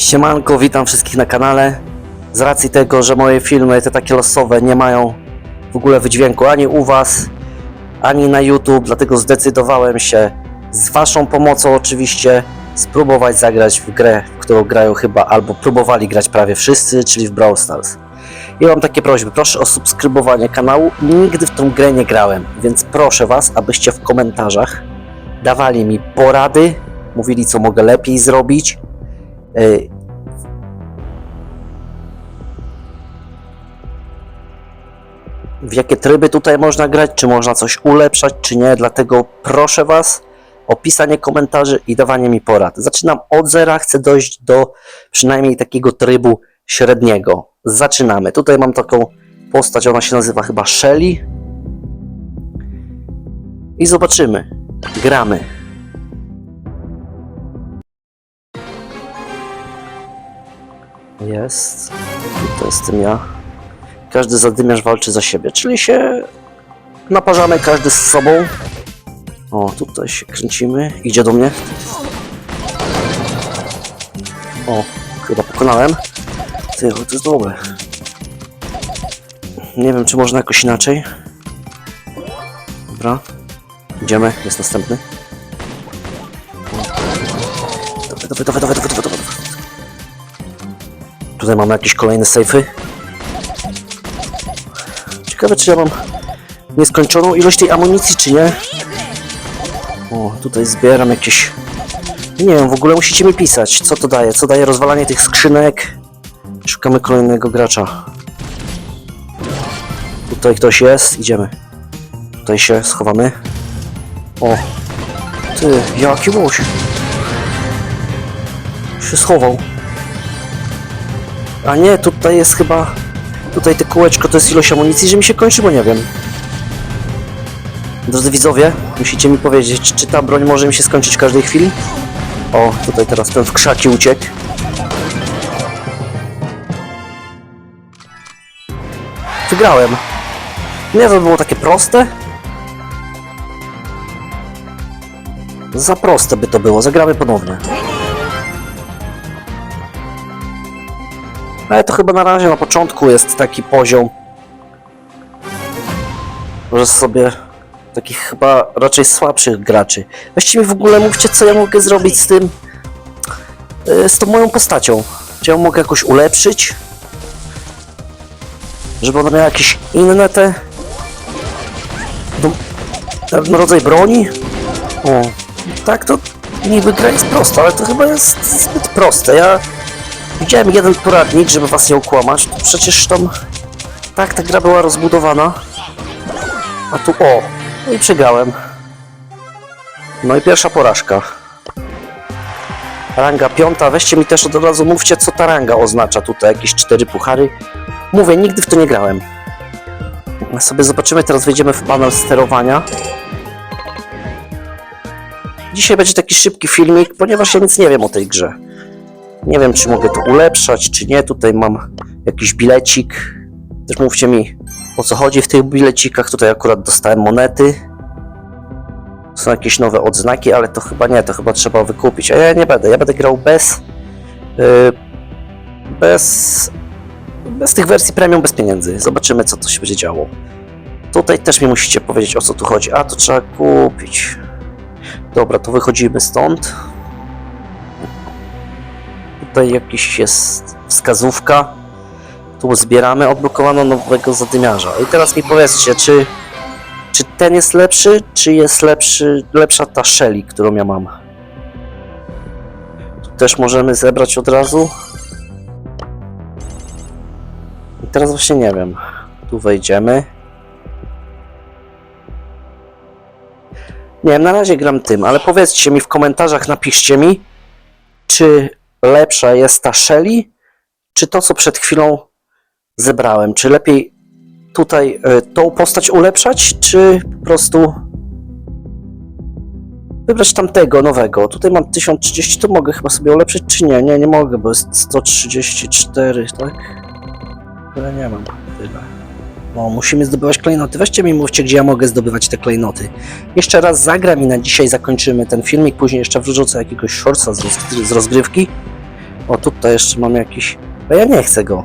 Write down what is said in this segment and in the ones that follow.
Siemanko, witam wszystkich na kanale. Z racji tego, że moje filmy, te takie losowe, nie mają w ogóle wydźwięku ani u Was, ani na YouTube, dlatego zdecydowałem się z Waszą pomocą oczywiście spróbować zagrać w grę, w którą grają chyba albo próbowali grać prawie wszyscy, czyli w Brawl Stars. I mam takie prośby, proszę o subskrybowanie kanału. Nigdy w tą grę nie grałem, więc proszę Was, abyście w komentarzach dawali mi porady, mówili co mogę lepiej zrobić. Yy, w jakie tryby tutaj można grać, czy można coś ulepszać, czy nie. Dlatego proszę Was o pisanie komentarzy i dawanie mi porad. Zaczynam od zera, chcę dojść do przynajmniej takiego trybu średniego. Zaczynamy. Tutaj mam taką postać, ona się nazywa chyba Shelly. I zobaczymy. Gramy. Jest. To jestem ja. Każdy zadymiarz walczy za siebie, czyli się naparzamy każdy z sobą. O, tutaj się kręcimy. Idzie do mnie. O, chyba pokonałem. Ty, to jest dobre. Nie wiem, czy można jakoś inaczej. Dobra. Idziemy, jest następny. Dawaj, dawaj, dawaj, dawaj, dawaj, dawaj. Tutaj mamy jakieś kolejne sejfy. Ciekawe, czy ja mam nieskończoną ilość tej amunicji, czy nie. O, tutaj zbieram jakieś... Nie wiem, w ogóle musicie mi pisać, co to daje, co daje rozwalanie tych skrzynek. Szukamy kolejnego gracza. Tutaj ktoś jest, idziemy. Tutaj się schowamy. O, ty, jaki łoś. Się schował. A nie, tutaj jest chyba... Tutaj te kółeczko to jest ilość amunicji, że mi się kończy, bo nie wiem. Drodzy widzowie, musicie mi powiedzieć, czy ta broń może mi się skończyć w każdej chwili? O, tutaj teraz ten w krzaki uciekł. Wygrałem. Nie, to było takie proste. Za proste by to było, zagramy ponownie. Ale to chyba na razie na początku jest taki poziom, że sobie takich chyba raczej słabszych graczy. Mi w ogóle mówcie, co ja mogę zrobić z tym, yy, z tą moją postacią. Czy ją mogę jakoś ulepszyć? Żeby ona miała jakieś inne te... No, rodzaj broni? O, tak to niby gra jest prosta, ale to chyba jest zbyt proste. Ja widziałem jeden poradnik, żeby was nie okłamać. To przecież tam tak ta gra była rozbudowana. A tu o, no i przegrałem. No i pierwsza porażka. Ranga piąta, weźcie mi też od razu mówcie co ta ranga oznacza tutaj, jakieś cztery puchary. Mówię, nigdy w to nie grałem. Sobie zobaczymy, teraz wejdziemy w panel sterowania. Dzisiaj będzie taki szybki filmik, ponieważ ja nic nie wiem o tej grze. Nie wiem, czy mogę to ulepszać, czy nie. Tutaj mam jakiś bilecik. Też mówcie mi, o co chodzi w tych bilecikach. Tutaj akurat dostałem monety. Są jakieś nowe odznaki, ale to chyba nie, to chyba trzeba wykupić. A ja nie będę, ja będę grał bez... Yy, bez... Bez tych wersji premium, bez pieniędzy. Zobaczymy, co to się będzie działo. Tutaj też mi musicie powiedzieć, o co tu chodzi. A, to trzeba kupić. Dobra, to wychodzimy stąd. Tutaj jakiś jest wskazówka. Tu zbieramy, odblokowano nowego zadymiarza. I teraz mi powiedzcie, czy, czy ten jest lepszy, czy jest lepszy, lepsza ta Shelly, którą ja mam. Tu też możemy zebrać od razu. I teraz właśnie nie wiem. Tu wejdziemy. Nie wiem, na razie gram tym, ale powiedzcie mi w komentarzach, napiszcie mi, czy lepsza jest ta Shelly, czy to, co przed chwilą zebrałem. Czy lepiej tutaj y, tą postać ulepszać, czy po prostu wybrać tamtego nowego. Tutaj mam 1030, to mogę chyba sobie ulepszyć, czy nie? Nie, nie mogę, bo jest 134, tak? Tyle nie mam. Tyle. No, musimy zdobywać klejnoty. Weźcie mi mówcie, gdzie ja mogę zdobywać te klejnoty. Jeszcze raz zagram i na dzisiaj zakończymy ten filmik. Później jeszcze wrzucę jakiegoś shortsa z rozgrywki. O, tutaj jeszcze mam jakiś... A ja nie chcę go.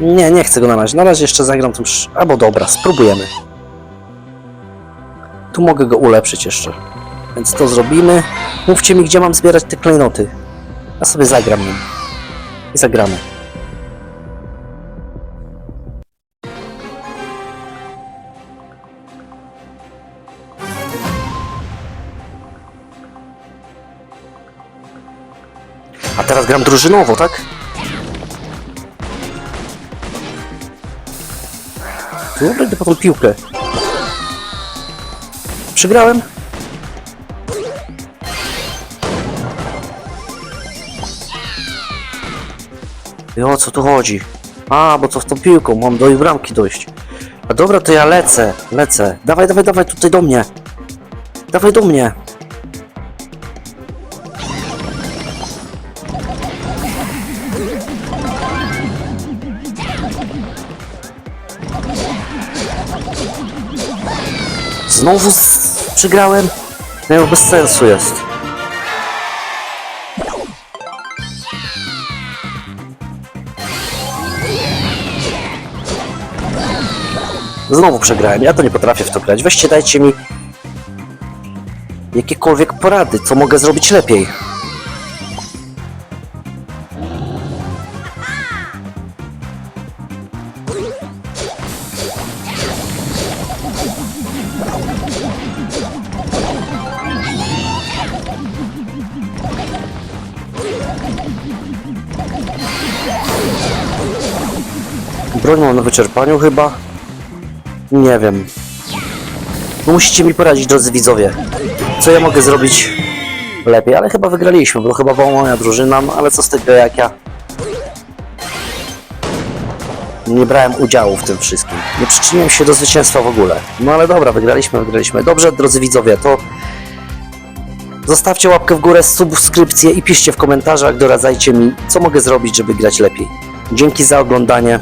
Nie, nie chcę go na razie. Na razie jeszcze zagram tym... Albo dobra, spróbujemy. Tu mogę go ulepszyć jeszcze. Więc to zrobimy. Mówcie mi, gdzie mam zbierać te klejnoty. Ja sobie zagram nim. I zagramy. A teraz gram drużynowo, tak? Dobra, idę po tą piłkę. Przegrałem? I o co tu chodzi? A, bo to w tą piłką, mam do ich bramki dojść. A dobra, to ja lecę, lecę. Dawaj, dawaj, dawaj, tutaj do mnie. Dawaj do mnie. Znowu z... przegrałem? No bez sensu jest. Znowu przegrałem. Ja to nie potrafię w to grać. Weźcie, dajcie mi jakiekolwiek porady, co mogę zrobić lepiej. Broń mam na wyczerpaniu chyba. Nie wiem. No musicie mi poradzić, drodzy widzowie. Co ja mogę zrobić lepiej? Ale chyba wygraliśmy, bo chyba była moja drużyna, no ale co z tego, jak ja nie brałem udziału w tym wszystkim. Nie przyczyniłem się do zwycięstwa w ogóle. No ale dobra, wygraliśmy, wygraliśmy. Dobrze, drodzy widzowie, to zostawcie łapkę w górę, subskrypcję i piszcie w komentarzach, doradzajcie mi, co mogę zrobić, żeby grać lepiej. Dzięki za oglądanie.